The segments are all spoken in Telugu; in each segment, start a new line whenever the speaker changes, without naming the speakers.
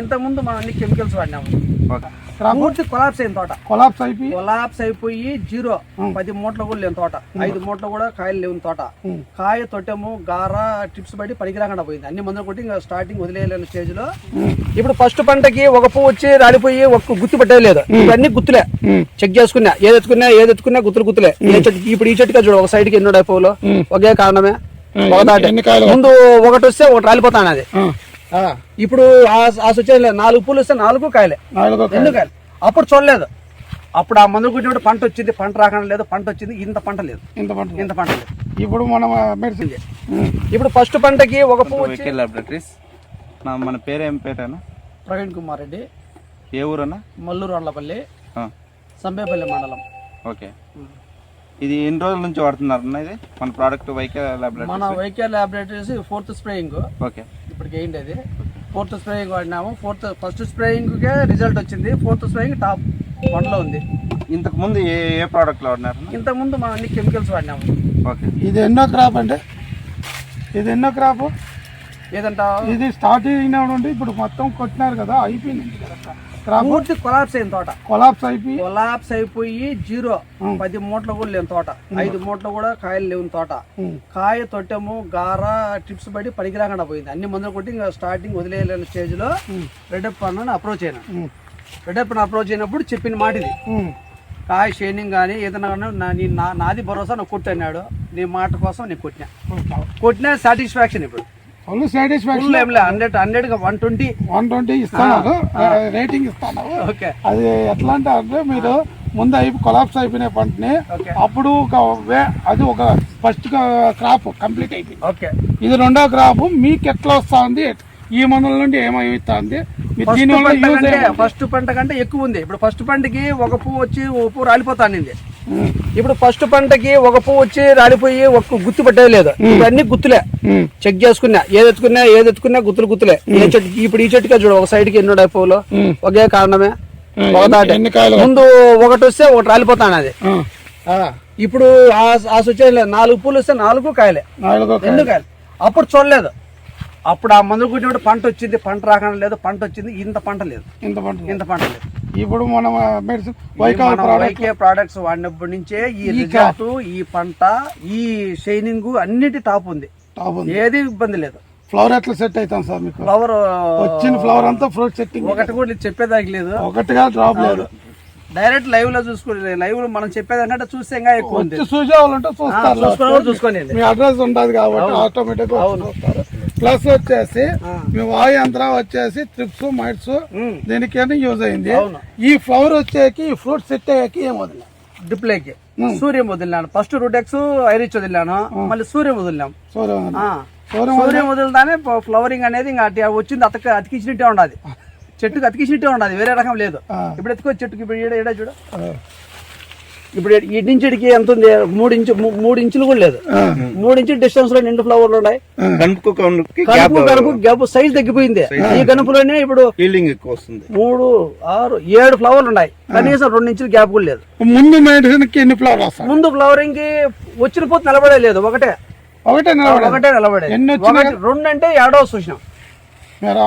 ఇంత ముందు మనం అన్ని కెమికల్స్ వాడినాము. పూర్తి కొలాప్స్ అయిన తోట.
కొలాప్స్ అయిపోయి
కొలాప్స్ అయిపోయి జీరో. పది మూటలు కూడా లేని తోట. ఐదు మూటలు కూడా కాయలు లేని తోట. కాయ తొట్టెము గార టిప్స్ బట్టి పనికిరాకుండా పోయింది. అన్ని మందులు కొట్టి ఇంకా స్టార్టింగ్ వదిలేయలేని స్టేజ్లో ఇప్పుడు ఫస్ట్ పంటకి ఒక పువ్వు వచ్చి రాలిపోయి ఒక గుర్తు పెట్టలేదు ఇవన్నీ గుర్తులే. చెక్ చేసుకున్నా. ఏది ఎత్తుకున్నా ఏది ఎత్తుకున్నా గుర్తులు గుర్తులే ఏ చెట్టు ఇప్పుడు ఈ చెట్టుగా చూడు ఒక సైడ్కి ఎన్నో పువ్వులు ఒకే కారణమే? ముందు ఒకటి వస్తే ఒకటి రాలిపోతాను అది ఇప్పుడు ఆ- ఆ సిచ్యువేషన్ నాలుగు పూలు వస్తే నాలుగు కాయలే.
నాలుగో.
రెండు కాయలు? అప్పుడు చూడలేదు. అప్పుడు ఆ మందులు కొట్టినప్పుడు పంట వచ్చింది పంట రాకుండా లేదు పంట వచ్చింది ఇంత పంట లేదు.
ఇంత పంట
ఇంత పంట లేదు.
ఇప్పుడు మనం మెడిసిన్
ఇప్పుడు ఫస్ట్ పంటకి ఒక పువ్వు
లాబొరేటరీస్ మన పేరు ఏం పేరేనా?
ప్రవీణ్ కుమార్ రెడ్డి.
ఏ ఊరన్నా?
మల్లూరు అల్లపల్లి
ఆ,
సంబేపల్లి మండలం.
ఓకే. ఇది ఎన్ని రోజుల నుంచి వాడుతున్నారన్న ఇది? మన ప్రోడక్ట్ వెహికల్
మన
laboratories
vehicle laboratories fourth spraying
okay.
ఇప్పటికి ఏంటి అది. ఫోర్త్ స్ప్రేయింగ్ వాడినాము. ఫోర్త్ ఫస్ట్ స్ప్రేయింగ్కే రిజల్ట్ వచ్చింది. ఫోర్త్ స్ప్రేయింగ్ టాప్ వన్లో ఉంది.
ఇంతకు ముందు ఏ ఏ ప్రోడక్ట్లు వాడినారన్న
ఇంతకుముందు మనం అన్ని కెమికల్స్ వాడినాము.
ఓకే.
ఇది ఎన్నో క్రాప్ అంటే ఇది ఎన్నో క్రాప్
ఏదంటా?
ఇది స్టార్ట్ అయినప్పుడు ఇప్పుడు మొత్తం కొట్టినారు కదా అయిపోయింది.
పూర్తి కొలాప్స్ అయిన తోట.
కొలాప్స్ అయిపోయి
కొలాప్స్ అయిపోయి జీరో పది మూటలు కూడా లేని తోట. ఐదు మూటలు కూడా కాయలు లేని తోట. కాయ తొట్టెము గార టిప్స్ బట్టి పనికిరాకుండా పోయింది. అన్ని మందులు కొట్టి ఇంకా స్టార్టింగ్ వదిలేయలేని స్టేజ్లో రెడ్డప్ పన్ను అప్రోచ్ అయినా పన్ను అప్రోచ్ అయినప్పుడు చెప్పిన మాట ఇది. కాయ షైనింగ్ కానీ ఏదైనా కానీ నాది భరోసా నువ్వు కొట్టన్నాడు నీ మాట కోసం నీకు కొట్టినా. కొట్టినా సాటిస్ఫాక్షన్ ఇప్పుడు.
Full satisfaction
hundred hundred one twenty.
One twenty ఇస్తున్నారు. రేటింగ్ ఇస్తున్నారు.
ఓకే.
అది ఎట్లా అంటే అంటే మీరు ముందు అయిపో కొలాప్స్ అయిపోయిన పంటని అప్పుడు ఒక వే అది ఒక ఫస్ట్ క్రాప్ కంప్లీట్ అయిపోయింది.
ఓకే.
ఇది రెండో క్రాప్ మీకు ఎట్లా వస్తుంది? ఈ మందుల నుండి ఏమైతుంది
ఫస్ట్ పంట కంటే ఫస్ట్ పంట కంటే ఎక్కువ ఉంది. ఇప్పుడు ఫస్ట్ పంటకి ఒక పువ్వు వచ్చి ఒక పువ్వు రాలిపోతానింది. ఇప్పుడు ఫస్ట్ పంటకి ఒక పువ్వు వచ్చి రాలిపోయి ఒక గుర్తు పెట్టలేదు ఇవన్నీ గుర్తులే చెక్ చేసుకున్నా ఏది ఎత్తుకున్నా ఏది ఎత్తుకున్నా గుర్తులు గుర్తులే ఏ చెట్టు ఇప్పుడు ఈ చెట్టుగా చూడు ఒక సైడ్కి ఎన్నో పువ్వులు. ఒకే కారణమే. ముందు ఒకటి వస్తే ఒకటి రాలిపోతాను అది. ఇప్పుడు ఆ ఆ సిచ్యువేషన్ నాలుగు పూలు వస్తే నాలుగు కాయలే. రెండు కాయలు. అప్పుడు చూడలేదు. అప్పుడు ఆ మందులు కొట్టినప్పుడు పంట వచ్చింది పంట రాకుండా లేదు పంట వచ్చింది ఇంత పంట లేదు.
ఇంత పంట
ఇంత పంట లేదు.
ఇప్పుడు మనం మెడిసిన్
వైకే ప్రోడక్ట్స్ వాడినప్పటి నుంచే ఈ రిజల్ట్ ఈ పంట ఈ షైనింగ్ అన్నిటి టాప్ ఉంది.
టాప్ ఉంది.
ఏది ఇబ్బంది లేదు.
ఫ్లవర్ ఎట్లా సెట్ అవుతాం సార్ మీకు?
ఫ్లవర్
వచ్చిన ఫ్లవర్ అంతా ఫ్రూట్ సెట్టింగ్.
ఒకటి కూడా చెప్పేదానికి లేదు.
ఒకటిగా డ్రాప్ లేదు.
డైరెక్ట్ లైవ్లో చూసుకుని లైవ్లో మనం చెప్పేదానికంటే చూస్తే ఇంకా ఎక్కువ
వచ్చి చూసేవాళ్ళంటే చూస్తారు.
చూసుకోండి
మీ అడ్రస్ ఉండదు కాబట్టి ఆటోమేటిక్ చూస్తారు. ప్లస్ వచ్చేసి మీ వాయు యంత్రం వచ్చేసి ట్రిప్స్ మైట్స్. దీనికైనా యూజ్ అయింది. ఈ ఫ్లవర్ వచ్చేకి ఈ ఫ్రూట్ సెట్ అయ్యాకి ఏం వదిలే.
డిప్లేకి సూర్యం వదిలినాను. ఫస్ట్ రూటెక్స్ ఐరిచ్ వదిలినాను. మళ్ళీ సూర్యం వదిలినాం.
సూర్యం
వదులుతానే ఫ్లవరింగ్ అనేది ఇంకా వచ్చింది అతక అతికించినట్టే ఉండదు. చెట్టుకి అతికించినట్టే ఉండదు వేరే రకం లేదు. ఇప్పుడు ఎత్తుకో చెట్టుకి ఇప్పుడు చూడు. ఇప్పుడు ఈ నుంచి ఇటుకి ఎంత ఉంది? మూడు ఇంచు మూడు ఇంచులు కూడా లేదు. మూడు ఇంచుల డిస్టెన్స్లో నిండు ఫ్లవర్లు ఉన్నాయి.
కనుపు
కనుపు గనుపు సైజ్ తగ్గిపోయింది. ఈ కనుపులోనే ఇప్పుడు
ఫీల్డింగ్ ఎక్కువ వస్తుంది.
మూడు ఆరు ఏడు ఫ్లవర్లు ఉన్నాయి. కనీసం రెండు ఇంచుల గ్యాప్ కూడా లేదు.
ముందు ఎన్ని ఫ్లవర్
ముందు ఫ్లవరింగ్కి వచ్చిన పోతే నిలబడే లేదు. ఒకటే.
ఒకటే నిలబడే.
ఒకటే నిలబడే.
ఎన్ని వచ్చినాయి?
ఒకటి రెండు అంటే ఏడో చూసినాం.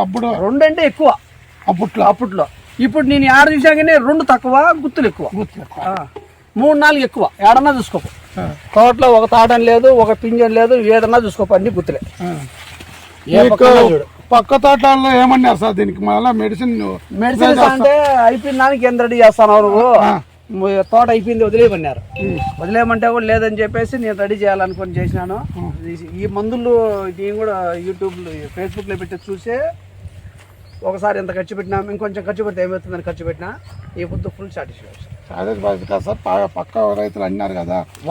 అప్పుడు
రెండు అంటే ఎక్కువ.
అప్పట్లో.
అప్పట్లో. ఇప్పుడు నేను ఆడ చూసాగానే రెండు తక్కువ గుత్తులు ఎక్కువ.
గుర్తు
ఆ, మూడు నాలుగు ఎక్కువ. ఏడన్నా చూసుకోపు. తోటలో ఒక తాటం లేదు ఒక పింజన్ లేదు ఏదన్నా చూసుకోపు అన్ని. ఏ పక్కన చూడు.
పక్క తోటల్లో ఏమన్నారు సార్ దీనికి? మళ్ళీ మెడిసిన్
మెడిసిన్స్ అంటే అయిపోయిన దానికి ఎంత రెడీ చేస్తాను నువ్వు? తోట అయిపోయింది వదిలేయమన్నారు. వదిలేయమంటే కూడా లేదని చెప్పేసి నేను రెడీ చేయాలనుకొని చేసినాను. ఈ- ఈ మందులు నేను కూడా యూట్యూబ్లో ఫేస్బుక్లో పెట్టి చూసే ఒకసారి ఎంత ఖర్చు పెట్టినా ఇంకొంచెం ఖర్చు పెడితే ఏమవుతుందని ఖర్చు పెట్టినా ఈ పొద్దు ఫుల్ సాటిస్ఫాక్షన్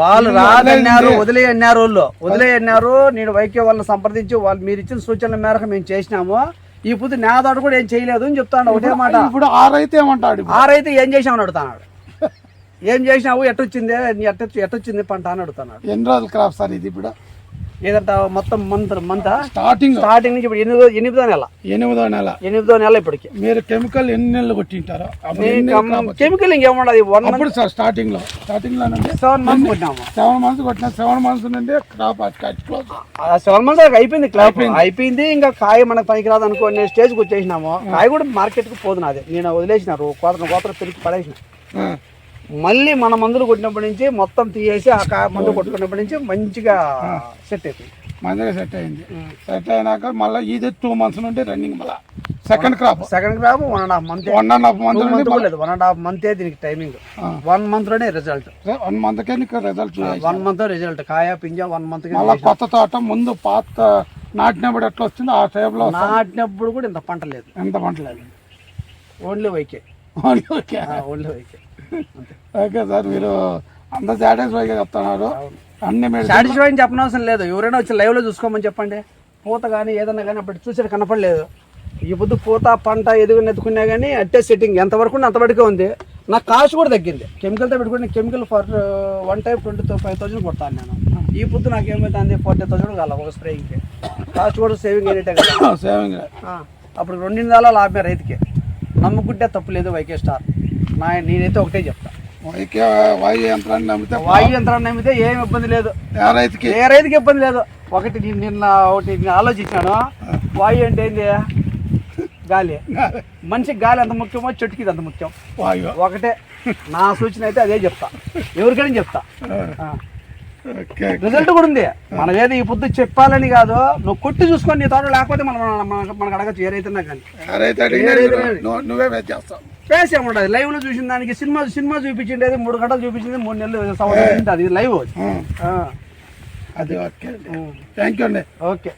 వాళ్ళు రాదన్నారు వదిలే అన్నారు వాళ్ళు. వదిలే అన్నారు నేను వైద్య వాళ్ళని సంప్రదించి వాళ్ళు మీరు ఇచ్చిన సూచనల మేరకు మేము చేసినాము. ఈ పొద్దు నా తోట కూడా ఏం చేయలేదు అని చెప్తాను ఒకటే మాట.
ఇప్పుడు ఆ రైతు ఏమంటాడు?
ఆరైతే ఏం చేసామని అడుగుతున్నాడు ఏం చేసినావు? ఎట్టొచ్చింది? ఎట్టొచ్చింది? పంట అని అడుగుతున్నాడు
ఎన్ని రోజులు క్రాప్ సార్ ఇది ఇప్పుడు?
ఏదంట మొత్తం మంత్ మంత్
స్టార్టింగ్.
స్టార్టింగ్ నుంచి ఇప్పుడు ఎనిమిదో ఎనిమిదో నెల.
ఎనిమిదో నెల.
ఎనిమిదో నెల ఇప్పటికి.
మీరు కెమికల్ ఎన్ని నెలలు కొట్టింటారు?
కెమికల్ ఇంకేముండదు వన్
అప్పుడు సార్ స్టార్టింగ్లో స్టార్టింగ్లో
సెవెన్ మంత్స్ కొట్టినాము.
సెవెన్ మంత్స్ కొట్టిన సెవెన్ మంత్స్ నుండి క్రాప్
సెవెన్ మంత్స్ అయిపోయింది క్లాప్ అయిపోయింది. ఇంకా కాయ మనకు పనికిరాదు అనుకోని స్టేజ్కి వచ్చేసినాము. కాయ కూడా మార్కెట్కి పోదు నాది. నేను వదిలేసినారు కోతను కోతలు పెరిగి పడేసిన. మళ్ళీ మన మందులు కొట్టినప్పటి నుంచి మొత్తం తీసేసి ఆ కాయ మందు కొట్టుకున్నప్పటి నుంచి మంచిగా సెట్ అయిపోయింది.
మంచిగా సెట్ అయింది. సెట్ అయినాక మళ్ళీ ఇది టూ మంత్స్ నుండి రన్నింగ్ మళ్ళీ. Second crop
second crop one and half month
one and half month
two
నుండి
మంత్ కూడా లేదు వన్ అండ్ హాఫ్ మంత్ దీనికి టైమింగ్ వన్ మంత్లోనే రిజల్ట్
వన్ మంత్ కే నీకు రిజల్ట్
వన్ మంత్ రిజల్ట్ కాయ పింజ వన్ మంత్
మళ్ళీ కొత్త తోట ముందు పాత నాటినప్పుడు ఎట్లా వచ్చిందో ఆ టైంలో
నాటినప్పుడు కూడా ఇంత పంట లేదు.
ఎంత పంటలేదు
only YK
okay
only YK
okay sir మీరు అంత సాటిస్ఫైగా చెప్తున్నారు. అన్ని మీరు
సాటిస్ఫై అని చెప్పనవసరం లేదు. ఎవరైనా వచ్చి లైవ్లో చూసుకోమని చెప్పండి. పూత కానీ ఏదన్నా కానీ అప్పుడు చూసారు కనపడలేదు. ఈ పొద్దు పూత పంట ఎదుగుని ఎత్తుకున్నా కానీ అట్టే సెట్టింగ్ ఎంతవరకు అంతవరకే ఉంది. నా కాస్ట్ కూడా తగ్గింది. కెమికల్తో పెట్టుకుని chemical for one type twenty five thousand కొడతాను నేను. ఈ పొద్దు నాకు ఏమవుతుంది ఫార్టీ థౌసండ్ కాల ఒక స్ప్రేయింగ్కి కాస్ట్ కూడా సేవింగ్ అయినట్టే కదా.
సేవింగ్
అప్పుడు రెండిందాల లాభమే రైతుకి. నమ్ముకుంటే తప్పు లేదు వైకే స్టార్ నా నేనైతే ఒకటే చెప్తా.
వైకే వాయు యంత్రాన్ని నమ్మితే
వాయు యంత్రాన్ని నమ్మితే ఏం ఇబ్బంది లేదు.
ఆ రైతుకి?
ఏ రైతుకి ఇబ్బంది లేదు. ఒకటి నేను నిన్న ఒకటి నేను ఆలోచించాను. వాయు అంటే ఏంది? గాలి. మనిషికి గాలి ఎంత ముఖ్యమో చెట్టుకి ఇది అంత ముఖ్యం.
వాయు.
ఒకటే. నా సూచన అయితే అదే చెప్తా. ఎవరికైనా చెప్తా.
ఓకే.
రిజల్ట్ కూడా ఉంది. మనం ఏదో ఈ పొద్దు చెప్పాలని కాదు. నువ్వు కొట్టి చూసుకొని నీ తోట లేకపోతే మనం మన- మనకు అడగచ్చు ఏ రైతున్నా కానీ.
రైతు అడిగినా నువ్వు- చేస్తావు
ఫేస్ ఏముండదు లైవ్లో చూసిన దానికి సినిమా సినిమా చూపించిండేది మూడు గంటలు చూపించింది మూడు నెలలు సంవత్సరం ఉంటుంది. అది. లైవ్
అది ఓకే థ్యాంక్ యూ అండి.
ఓకే.